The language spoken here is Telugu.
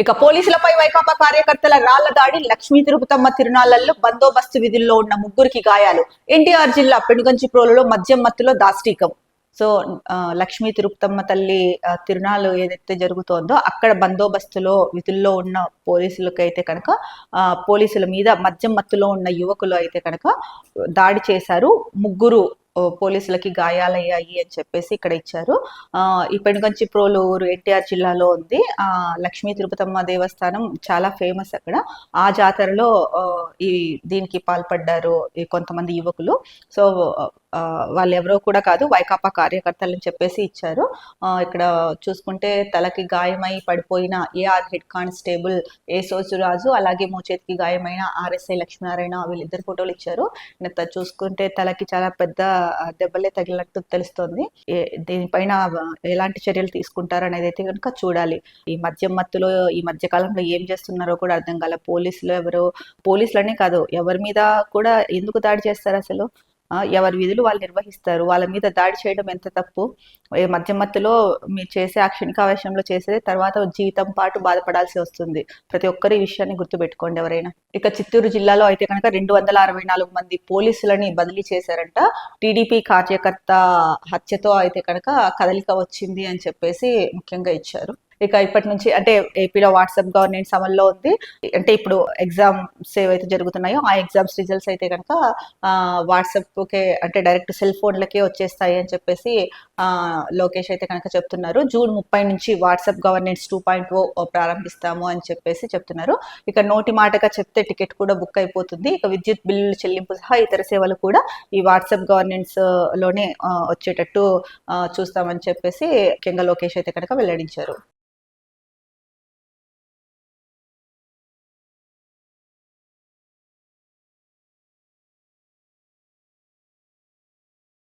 ఇక పోలీసులపై వైకాపా కార్యకర్తల రాళ్ళ దాడి లక్ష్మీ తిరుపతమ్మ తిరునాళ్ళలో బందోబస్తు విధుల్లో ఉన్న ముగ్గురికి గాయాలు. ఎన్టీఆర్ జిల్లా పెనుగంచి ప్రోలలో మద్యం మత్తులో దాష్టీకం. సో ఆ, లక్ష్మీ తిరుపతమ్మ తల్లి తిరునాళ్ళు ఏదైతే జరుగుతోందో అక్కడ బందోబస్తులో విధుల్లో ఉన్న పోలీసులకు అయితే కనుక ఆ, పోలీసుల మీద మద్యం మత్తులో ఉన్న యువకులు అయితే కనుక దాడి చేశారు. ముగ్గురు పోలీసులకి గాయాలయ్యాయి అని చెప్పేసి ఇక్కడ ఇచ్చారు. ఆ, ఈ పెనుగంచి ప్రోలూరు ఎన్టీఆర్ జిల్లాలో ఉంది. ఆ లక్ష్మీ తిరుపతమ్మ దేవస్థానం చాలా ఫేమస్ అక్కడ. ఆ జాతరలో ఈ దీనికి పాల్పడ్డారు కొంతమంది యువకులు. సో వాళ్ళు ఎవరో కూడా కాదు వైకాపా కార్యకర్తలు అని చెప్పేసి ఇచ్చారు. ఆ, ఇక్కడ చూసుకుంటే తలకి గాయమై పడిపోయిన AR head constable A Sojuraju అలాగే మోచేతికి గాయమైన ఆర్ఎస్ఐ లక్ష్మీనారాయణ వీళ్ళిద్దరు ఫోటోలు ఇచ్చారు. చూసుకుంటే తలకి చాలా పెద్ద దెబ్బలే తగిలినట్టు తెలుస్తోంది. దీనిపైన ఎలాంటి చర్యలు తీసుకుంటారు అనేది అయితే కనుక చూడాలి. ఈ మధ్య మత్తులో ఈ మధ్య కాలంలో ఏం చేస్తున్నారో కూడా అర్థం కాల పోలీసులు ఎవరు పోలీసులనే కాదు ఎవరి మీద కూడా ఎందుకు దాడి చేస్తారు అసలు? ఎవరి విధులు వాళ్ళు నిర్వహిస్తారు. వాళ్ళ మీద దాడి చేయడం ఎంత తప్పు? మధ్య మధ్యలో మీరు చేసే ఆ క్షణికావేశంలో చేసేది తర్వాత జీవితం పాటు బాధపడాల్సి వస్తుంది. ప్రతి ఒక్కరు ఈ విషయాన్ని గుర్తుపెట్టుకోండి ఎవరైనా. ఇక చిత్తూరు జిల్లాలో అయితే కనుక రెండు వందల అరవై నాలుగు మంది పోలీసులని బదిలీ చేశారంట. టీడీపీ కార్యకర్త హత్యతో అయితే కనుక కదలిక వచ్చింది అని చెప్పేసి ముఖ్యంగా ఇచ్చారు. ఇక ఇప్పటి నుంచి అంటే ఏపీలో వాట్సాప్ గవర్నెన్స్ అమల్లో ఉంది. అంటే ఇప్పుడు ఎగ్జామ్స్ ఏవైతే జరుగుతున్నాయో ఆ ఎగ్జామ్స్ రిజల్ట్స్ అయితే కనుక వాట్సాప్కే అంటే డైరెక్ట్ సెల్ ఫోన్లకే వచ్చేస్తాయి అని చెప్పేసి లోకేష్ అయితే కనుక చెప్తున్నారు. జూన్ ముప్పై నుంచి WhatsApp governance two point O ప్రారంభిస్తాము అని చెప్పేసి చెప్తున్నారు. ఇక నోటి మాటగా చెప్తే టికెట్ కూడా బుక్ అయిపోతుంది. ఇక విద్యుత్ బిల్లుల చెల్లింపు సహా ఇతర సేవలు కూడా ఈ వాట్సాప్ గవర్నెన్స్లోనే వచ్చేటట్టు చూస్తామని చెప్పేసి ముఖ్యంగా లోకేష్ అయితే కనుక వెల్లడించారు.